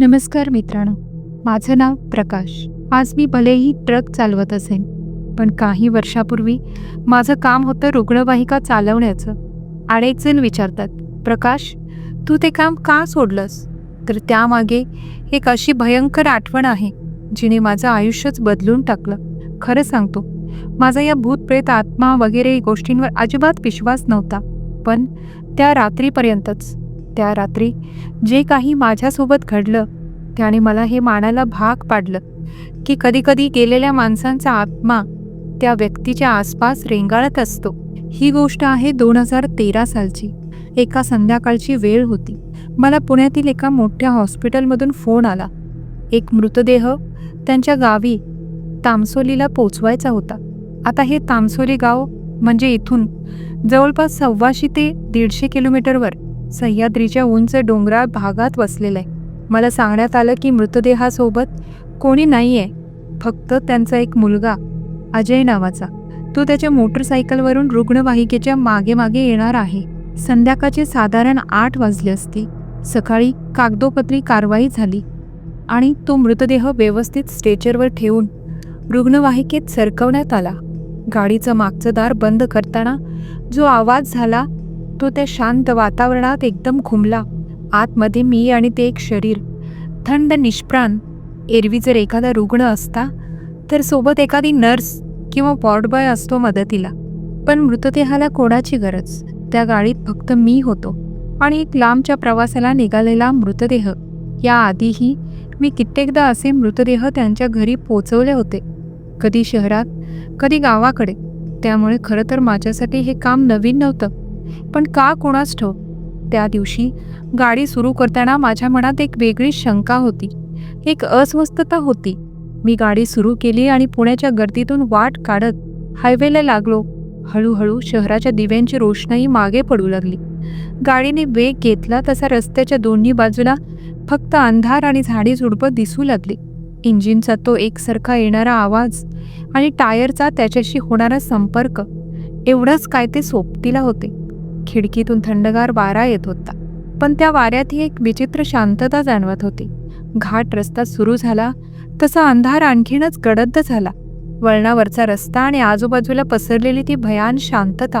नमस्कार मित्रांनो. माझं नाव प्रकाश. आज मी भलेही ट्रक चालवत असेन पण काही वर्षापूर्वी माझं काम होतं रुग्णवाहिका चालवण्याचं. अनेक जण विचारतात प्रकाश तू ते काम का सोडलंस? तर त्यामागे एक अशी भयंकर आठवण आहे जिने माझं आयुष्यच बदलून टाकलं. खरं सांगतो माझा या भूतप्रेत आत्मा वगैरे गोष्टींवर अजिबात विश्वास नव्हता पण त्या रात्रीपर्यंतच त्या रात्री जे काही माझ्यासोबत घडलं त्याने मला हे मानायला भाग पाडलं की कधीकधी गेलेल्या माणसांचा आत्मा त्या व्यक्तीच्या आसपास रेंगाळत असतो. ही गोष्ट आहे दोन हजार तेरा सालची. एका संध्याकाळची वेळ होती. मला पुण्यातील एका मोठ्या हॉस्पिटलमधून फोन आला. एक मृतदेह त्यांच्या गावी तामसोलीला पोचवायचा होता. आता हे तामसोली गाव म्हणजे इथून जवळपास सव्वाशे ते दीडशे किलोमीटरवर सह्याद्रीच्या उंच डोंगराळ भागात वसलेलं आहे मला सांगण्यात आलं की मृतदेहासोबत कोणी नाही आहे फक्त त्यांचा एक मुलगा अजय नावाचा. तो त्याच्या मोटरसायकलवरून रुग्णवाहिकेच्या मागे मागे येणार आहे. संध्याकाळचे साधारण आठ वाजले असते सकाळी कागदोपत्री कारवाई झाली आणि तो मृतदेह व्यवस्थित स्ट्रेचरवर ठेवून रुग्णवाहिकेत सरकवण्यात आला. गाडीचं मागचं दार बंद करताना जो आवाज झाला तो त्या शांत वातावरणात एकदम घुमला आतमध्ये मी आणि ते एक शरीर. थंड निष्प्राण. एरवी जर एखादा रुग्ण असता तर सोबत एखादी नर्स किंवा वॉर्डबॉय असतो मदतीला. पण मृतदेहाला कोणाची गरज? त्या गाडीत फक्त मी होतो. आणि एक लांबच्या प्रवासाला निघालेला मृतदेह. याआधीही मी कित्येकदा असे मृतदेह त्यांच्या घरी पोचवले होते. कधी शहरात कधी गावाकडे. त्यामुळे खरं तर माझ्यासाठी हे काम नवीन नव्हतं. पण का कोणास ठेव त्या दिवशी गाडी सुरू करताना माझ्या मनात एक वेगळी शंका होती. एक अस्वस्थता होती. मी गाडी सुरू केली आणि पुण्याच्या गर्दीतून वाट काढत हायवेला लागलो. हळूहळू शहराच्या दिव्यांची रोषणाई मागे पडू लागली. गाडीने वेग घेतला तसा रस्त्याच्या दोन्ही बाजूला फक्त अंधार आणि झाडी झुडपं दिसू लागली. इंजिनचा तो एकसारखा येणारा आवाज आणि टायरचा त्याच्याशी होणारा संपर्क एवढंच काय ते सोबतीला होते. खिडकीतून थंडगार वारा येत होता. पण त्या वाऱ्यातही एक विचित्र शांतता जाणवत होती. घाट रस्ता सुरू झाला. तसा अंधार आणखीनच गडद झाला. वळणावरचा रस्ता आणि आजूबाजूला पसरलेली ती भयान शांतता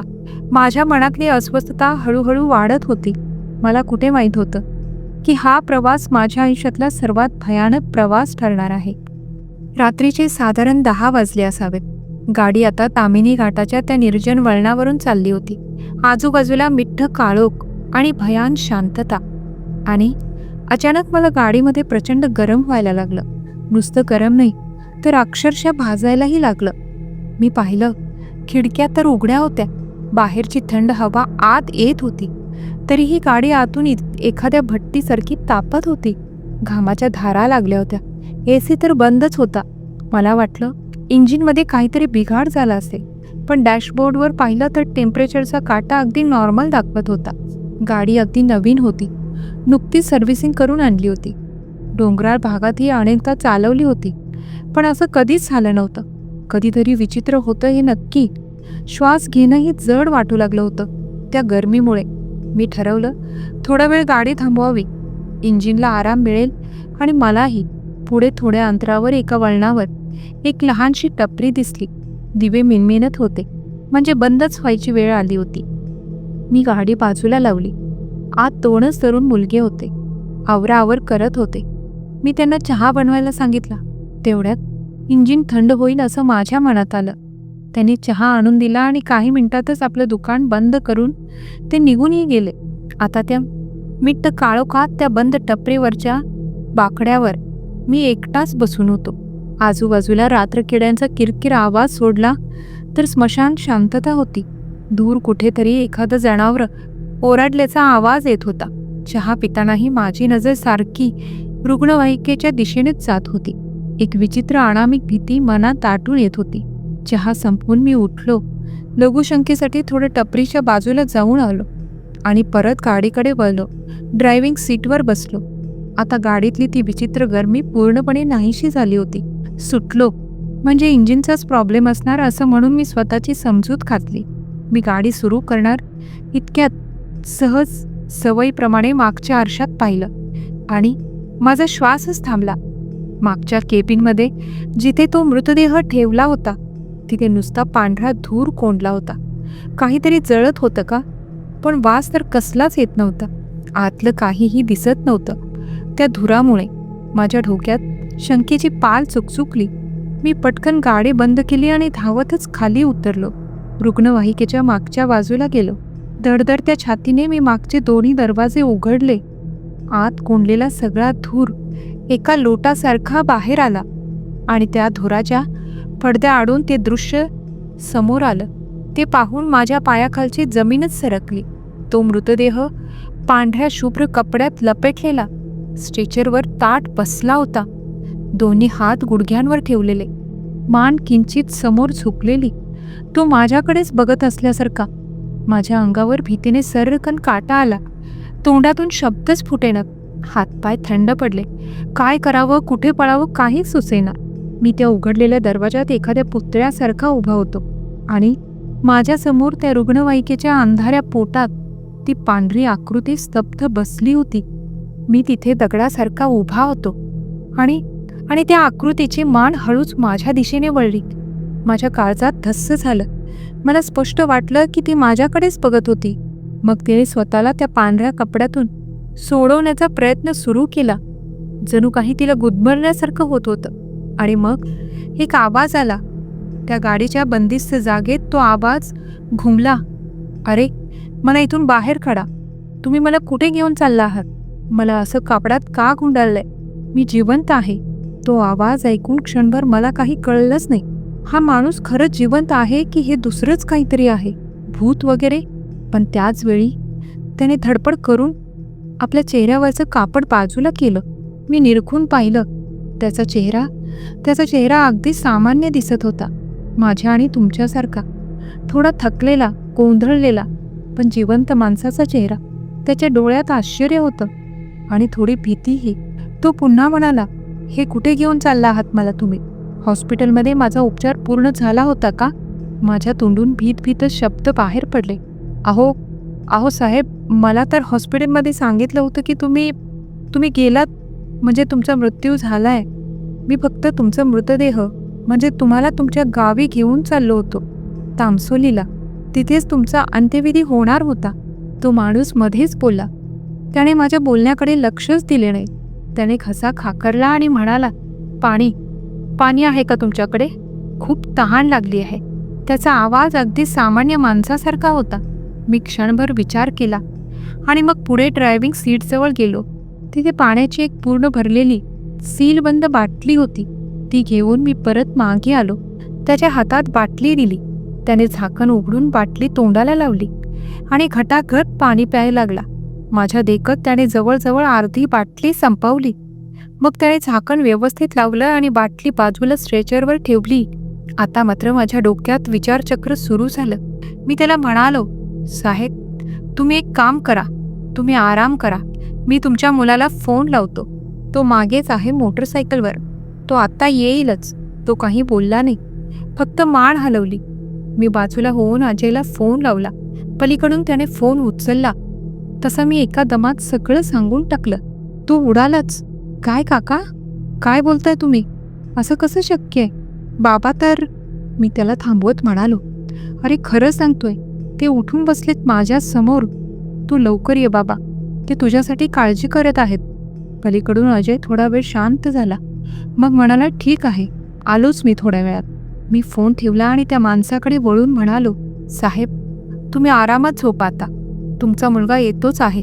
माझ्या मनातली अस्वस्थता हळूहळू वाढत होती. मला कुठे माहीत होतं? की हा प्रवास माझ्या आयुष्यातला सर्वात भयानक प्रवास ठरणार आहे. रात्रीचे साधारण दहा वाजले असावेत. गाडी आता तामिनी घाटाच्या त्या निर्जन वळणावरून चालली होती. आजूबाजूला मिठ्ठ काळोख आणि भयान शांतता. आणि अचानक मला गाडीमध्ये प्रचंड गरम व्हायला लागलं. नुसतं गरम नाही तर अक्षरशः भाजायलाही लागलं. मी पाहिलं खिडक्या तर उघड्या होत्या. बाहेरची थंड हवा आत येत होती. तरीही गाडी आतून इत- एखाद्या भट्टीसारखी तापत होती. घामाच्या धारा लागल्या होत्या. ए सी तर बंदच होता. मला वाटलं इंजिनमध्ये काहीतरी बिघाड झाला असेल. पण डॅशबोर्डवर पाहिलं तर टेम्परेचरचा काटा अगदी नॉर्मल दाखवत होता. गाडी अगदी नवीन होती. नुकतीच सर्व्हिसिंग करून आणली होती. डोंगराळ भागात ही अनेकदा चालवली होती. पण असं कधीच झालं नव्हतं. कधीतरी विचित्र होतं हे नक्की. श्वास घेणंही जड वाटू लागलं होतं. त्या गरमीमुळे. मी ठरवलं थोडा वेळ गाडी थांबवावी. इंजिनला आराम मिळेल आणि मलाही. पुढे थोड्या अंतरावर एका वळणावर एक लहानशी टपरी दिसली. दिवे मिनमिनत होते. म्हणजे बंदच व्हायची वेळ आली होती. मी गाडी बाजूला लावली. आत दोनच तरुण मुलगे होते. आवराआवर करत होते. मी त्यांना चहा बनवायला सांगितला. तेवढ्यात इंजिन थंड होईल असं माझ्या मनात आलं. त्यांनी चहा आणून दिला आणि काही मिनिटातच आपलं दुकान बंद करून ते निघूनही गेले. आता त्या मिट्ट काळोखात त्या बंद टपरीवरच्या बाकड्यावर मी एकटाच बसून होतो. आजूबाजूला रात्रकिड्यांचा किरकिर आवाज सोडला तर स्मशान शांतता होती. दूर कुठेतरी एखादं जनावर ओरडल्याचा आवाज येत होता. चहा पितानाही माझी नजर सारखी रुग्णवाहिकेच्या दिशेनेच जात होती. एक विचित्र अनामिक भीती मनात दाटून येत होती. चहा संपवून मी उठलो. लघुशंकेसाठी थोडं टपरीच्या बाजूला जाऊन आलो आणि परत गाडीकडे वळलो. ड्रायव्हिंग सीटवर बसलो. आता गाडीतली ती विचित्र गरमी पूर्णपणे नाहीशी झाली होती. सुटलो. म्हणजे इंजिनचाच प्रॉब्लेम असणार असं म्हणून मी स्वतःची समजूत घातली मी गाडी सुरू करणार इतक्यात सहज सवयीप्रमाणे मागच्या आरशात पाहिलं. आणि माझा श्वासच थांबला. मागच्या केबिनमध्ये जिथे तो मृतदेह ठेवला होता तिथे नुसता पांढरा धूर कोंडला होता. काहीतरी जळत होतं का? पण वास तर कसलाच येत नव्हता. आतलं काहीही दिसत नव्हतं. त्या धुरामुळे माझ्या डोक्यात शंकेची पाल चुकचुकली. मी पटकन गाडी बंद केली आणि धावतच खाली उतरलो. रुग्णवाहिकेच्या मागच्या बाजूला गेलो. धडधडत्या छातीने मी मागचे दोन्ही दरवाजे उघडले. आत कोंडलेला सगळा धूर एका लोटासारखा बाहेर आला आणि त्या धुराच्या पडद्या आडून ते दृश्य समोर आलं. ते पाहून माझ्या पायाखालची जमीनच सरकली. तो मृतदेह पांढऱ्या शुभ्र कपड्यात लपेटलेला स्ट्रेचरवर ताट बसला होता. दोन्ही हात गुडघ्यांवर ठेवलेले. मान किंचित समोर झुकलेली. तो माझ्याकडेच बघत असल्यासारखा. माझ्या अंगावर भीतीने सर्रकन काटा आला. तोंडातून शब्दच फुटेना. हातपाय थंड पडले. काय करावं कुठे पळावं काही सुचेना. मी त्या उघडलेल्या दरवाजात एखाद्या पुतळ्यासारखा उभा होतो. आणि माझ्यासमोर त्या रुग्णवाहिकेच्या अंधाऱ्या पोटात ती पांढरी आकृती स्तब्ध बसली होती. मी तिथे दगडासारखा उभा होतो. आणि आणि त्या आकृतीची मान हळूच माझ्या दिशेने वळली. माझ्या काळजात धस्स झालं. मला स्पष्ट वाटलं की ती माझ्याकडेच बघत होती. मग तिने स्वतःला त्या पांढऱ्या कपड्यातून सोडवण्याचा प्रयत्न सुरू केला. जणू काही तिला गुदमरण्यासारखं होत होतं. आणि मग एक आवाज आला. त्या गाडीच्या बंदिस्त जागेत तो आवाज घुमला. अरे मला इथून बाहेर काढा. तुम्ही मला कुठे घेऊन चालला आहात? मला असं कापडात का गुंडाळलंय? मी जिवंत आहे. तो आवाज ऐकून क्षणभर मला काही कळलंच नाही. हा माणूस खरंच जिवंत आहे की हे दुसरंच काहीतरी आहे? भूत वगैरे? पण त्याच वेळी त्याने धडपड करून आपल्या चेहऱ्यावरचं कापड बाजूला केलं. मी निरखून पाहिलं. त्याचा चेहरा त्याचा चेहरा अगदी सामान्य दिसत होता. माझ्या आणि तुमच्यासारखा. थोडा थकलेला गोंधळलेला पण जिवंत माणसाचा चेहरा. त्याच्या डोळ्यात आश्चर्य होतं. आणि थोडी भीतीही. तो पुन्हा म्हणाला हे कुठे घेऊन चालला आहात मला तुम्ही? हॉस्पिटलमध्ये माझा उपचार पूर्ण झाला होता का? माझ्या तोंडून भीत भीतच शब्द बाहेर पडले. अहो अहो साहेब मला तर हॉस्पिटलमध्ये सांगितलं होतं की तुम्ही तुम्ही गेलात. म्हणजे तुमचा मृत्यू झाला आहे मी फक्त तुमचा मृतदेह म्हणजे तुम्हाला तुमच्या गावी घेऊन चाललो होतो. तामसोलीला. तिथेच तुमचा अंत्यविधी होणार होता. तो माणूस मध्येच बोलला त्याने माझ्या बोलण्याकडे लक्षच दिले नाही. त्याने घसा खाकरला आणि म्हणाला पाणी पाणी आहे का तुमच्याकडे? खूप तहान लागली आहे. त्याचा आवाज अगदी सामान्य माणसासारखा होता. मी क्षणभर विचार केला आणि मग पुढे ड्रायव्हिंग सीटजवळ गेलो. तिथे पाण्याची एक पूर्ण भरलेली सीलबंद बाटली होती. ती घेऊन मी परत मागे आलो. त्याच्या हातात बाटली दिली. त्याने झाकण उघडून बाटली तोंडाला लावली आणि घटाघट पाणी प्यायला लागला. माझ्या देखत त्याने जवळजवळ अर्धी बाटली संपवली. मग त्याने झाकण व्यवस्थित लावलं आणि बाटली बाजूला स्ट्रेचरवर ठेवली. आता मात्र माझ्या डोक्यात विचारचक्र सुरू झालं. मी त्याला म्हणालो साहेब तुम्ही एक काम करा. तुम्ही आराम करा. मी तुमच्या मुलाला फोन लावतो. तो मागेच आहे मोटरसायकलवर. तो आत्ता येईलच. तो काही बोलला नाही. फक्त मान हलवली. मी बाजूला होऊन अजयला फोन लावला. पलीकडून त्याने फोन उचलला. तसं मी एका दमात सगळं सांगून टाकलं. तू उडालाच. काय काका? काय बोलताय तुम्ही? असं कसं शक्य आहे? बाबा तर मी त्याला थांबवत म्हणालो. अरे खरं सांगतोय. ते उठून बसलेत माझ्यासमोर. तू लवकर ये बाबा. ते तुझ्यासाठी काळजी करत आहेत. पलीकडून अजय थोडा वेळ शांत झाला. मग म्हणाला ठीक आहे. आलोच मी थोड्या वेळात. मी फोन ठेवला आणि त्या माणसाकडे वळून म्हणालो साहेब तुम्ही आरामात झोपा आता. तुमचा मुलगा येतोच आहे.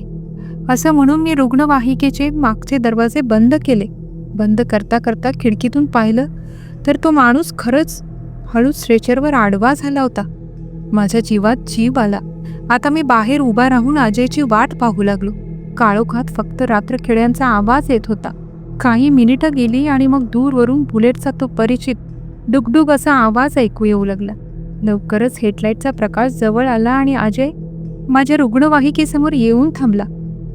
असं म्हणून मी रुग्णवाहिकेचे मागचे दरवाजे बंद केले. बंद करता करता खिडकीतून पाहिलं तर तो माणूस खरंच हळू स्ट्रेचरवर आडवा झाला होता. माझ्या जीवात जीव आला. आता मी बाहेर उभा राहून अजयची वाट पाहू लागलो. काळोखात फक्त रात्र खेड्यांचा आवाज येत होता. काही मिनिटं गेली आणि मग दूरवरून बुलेटचा तो परिचित डुगडुग असा आवाज ऐकू येऊ लागला. लवकरच हेडलाईटचा प्रकाश जवळ आला आणि अजय माझ्या रुग्णवाहिकेसमोर येऊन थांबला.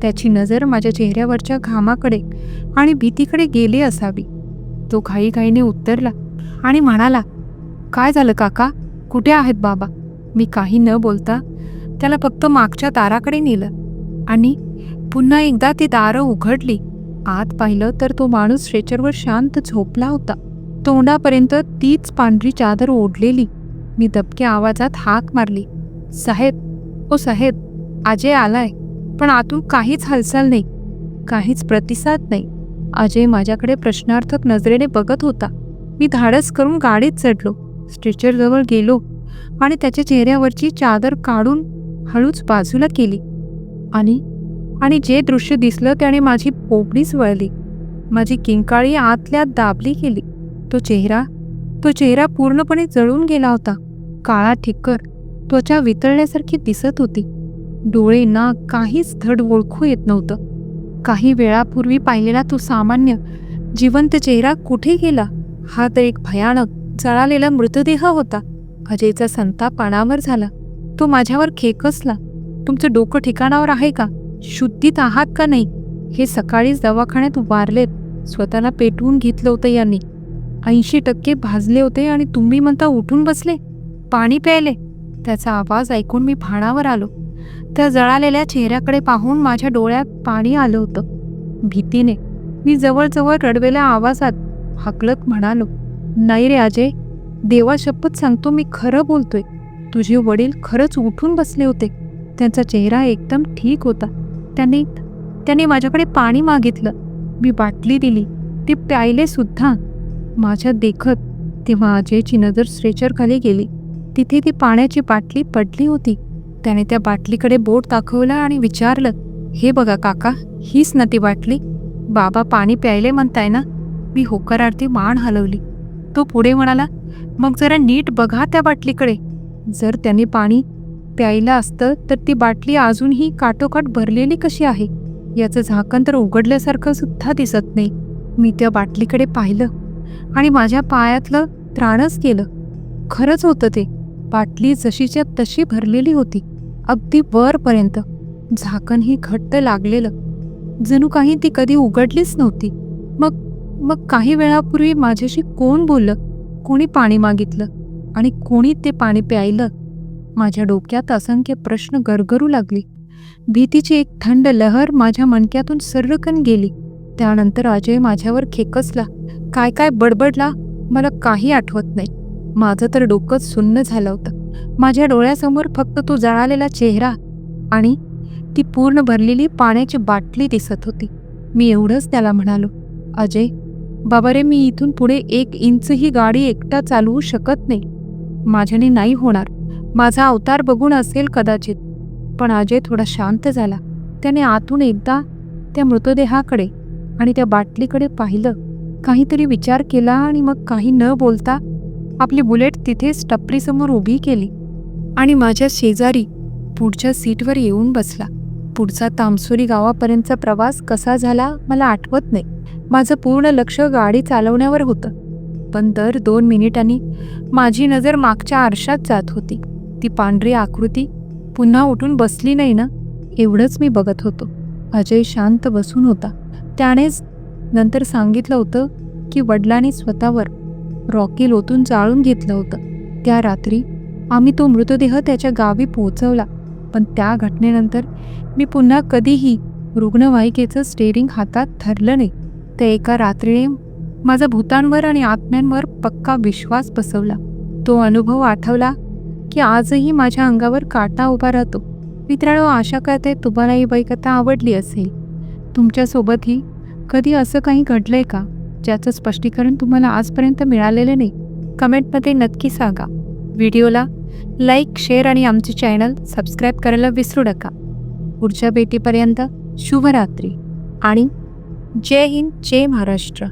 त्याची नजर माझ्या चेहऱ्यावरच्या घामाकडे आणि भीतीकडे गेली असावी. तो घाईघाईने उत्तरला आणि म्हणाला काय झालं काका? कुठे आहेत बाबा? मी काही न बोलता त्याला फक्त मागच्या दाराकडे नेलं. आणि पुन्हा एकदा ती दारं उघडली. आत पाहिलं तर तो माणूस स्ट्रेचरवर शांत झोपला होता. तोंडापर्यंत तीच पांढरी चादर ओढलेली. मी दबक्या आवाजात हाक मारली. साहेब ओ साहेब अजय आलाय. पण आतून काहीच हालचाल नाही. काहीच प्रतिसाद नाही. अजय माझ्याकडे प्रश्नार्थक नजरेने बघत होता. मी धाडस करून गाडीत चढलो. स्ट्रेचरजवळ गेलो आणि त्याच्या चेहऱ्यावरची चादर काढून हळूच बाजूला केली. आणि आणि जे दृश्य दिसलं त्याने माझी पोपडीच वळली. माझी किंकाळी आतल्यात दाबली गेली तो चेहरा तो चेहरा पूर्णपणे जळून गेला होता. काळा ठिक्कर. त्वचा वितळण्यासारखी दिसत होती. डोळे ना काहीच धड ओळखू येत नव्हतं. काही वेळापूर्वी पाहिलेला तो सामान्य जिवंत चेहरा कुठे गेला? हा तर एक भयानक जळालेला मृतदेह होता. अजयचा संताप पानावर झाला. तो माझ्यावर खेकसला. तुमचं डोकं ठिकाणावर आहे का? शुद्धीत आहात का नाही? हे सकाळीच दवाखान्यात वारलेत. स्वतःला पेटवून घेतलं होतं यांनी. ऐंशी टक्के भाजले होते आणि तुम्ही म्हणता उठून बसले? पाणी प्यायले? त्याचा आवाज ऐकून मी भाणावर आलो. त्या जळालेल्या चेहऱ्याकडे पाहून माझ्या डोळ्यात पाणी आलं होतं. भीतीने मी जवळजवळ रडवेल्या आवाजात हकलत म्हणालो नाही रे अजय देवा शपथ सांगतो मी खरं बोलतोय. तुझे वडील खरंच उठून बसले होते. त्यांचा चेहरा एकदम ठीक होता. त्यांनी त्याने माझ्याकडे पाणी मागितलं. मी बाटली दिली. ती प्यायले सुद्धा. माझ्या देखत तेव्हा अजयची नजर स्ट्रेचरखाली गेली. तिथे ती पाण्याची बाटली पडली होती. त्याने त्या बाटलीकडे बोट दाखवलं आणि विचारलं हे बघा काका हीच ना ती बाटली. बाबा पाणी प्यायले म्हणताय ना. मी होकारार्थी मान हलवली. तो पुढे म्हणाला मग जरा नीट बघा त्या बाटलीकडे. जर त्याने पाणी प्यायला असतं तर ती बाटली अजूनही काटोकाट भरलेली कशी आहे? याचं झाकण तर उघडल्यासारखं सुद्धा दिसत नाही. मी त्या बाटलीकडे पाहिलं आणि माझ्या पायातलं त्राणच केलं. खरंच होतं ते. बाटली जशीच्या तशी भरलेली होती अगदी वरपर्यंत. झाकणही घट्ट लागलेलं. जणू काही ती कधी उघडलीच नव्हती. मग मग काही वेळापूर्वी माझ्याशी कोण बोललं? कोणी पाणी मागितलं? आणि कोणी ते पाणी प्यायलं? माझ्या डोक्यात असंख्य प्रश्न गरगरू लागली. भीतीची एक थंड लहर माझ्या मणक्यातून सर्रकन गेली. त्यानंतर अजय माझ्यावर खेकसला काय काय बडबडला? मला काही आठवत नाही. माझं तर डोकंच सुन्न झालं होतं. माझ्या डोळ्यासमोर फक्त तो जळालेला चेहरा आणि ती पूर्ण भरलेली पाण्याची बाटली दिसत होती. मी एवढंच त्याला म्हणालो अजय बाबा रे मी इथून पुढे एक इंचही गाडी एकटा चालवू शकत नाही. माझ्याने नाही होणार. माझा अवतार बघून असेल कदाचित. पण अजय थोडा शांत झाला. त्याने आतून एकदा त्या मृतदेहाकडे आणि त्या बाटलीकडे पाहिलं. काहीतरी विचार केला आणि मग काही न बोलता आपली बुलेट तिथेच टपरीसमोर उभी केली आणि माझ्या शेजारी पुढच्या सीटवर येऊन बसला. पुढचा तामसुरी गावापर्यंतचा प्रवास कसा झाला मला आठवत नाही. माझं पूर्ण लक्ष गाडी चालवण्यावर होतं. पण दर दोन मिनिटांनी माझी नजर मागच्या आरशात जात होती. ती पांढरी आकृती पुन्हा उठून बसली नाही ना? एवढंच मी बघत होतो. अजय शांत बसून होता. त्यानेच नंतर सांगितलं होतं की वडिलांनी स्वतःवर रॉकी लोतून जाळून घेतलं होतं. त्या रात्री आम्ही तो मृतदेह त्याच्या गावी पोहोचवला. पण त्या घटनेनंतर मी पुन्हा कधीही रुग्णवाहिकेचं स्टेअरिंग हातात धरलं नाही. त्या एका रात्रीने माझा भूतांवर आणि आत्म्यांवर पक्का विश्वास बसवला. तो अनुभव आठवला की आजही माझ्या अंगावर काटा उभा राहतो. मित्रांनो आशा करते तुम्हाला ही बैकथा आवडली असेल. तुमच्यासोबतही कधी असं काही घडलंय का? ज्याचं स्पष्टीकरण तुम्हाला आजपर्यंत मिळालेलं नाही कमेंटमध्ये नक्की सांगा. व्हिडिओला लाईक शेअर आणि आमचे चॅनल सबस्क्राईब करायला विसरू नका. पुढच्या भेटीपर्यंत शुभरात्री आणि जय हिंद जय महाराष्ट्र.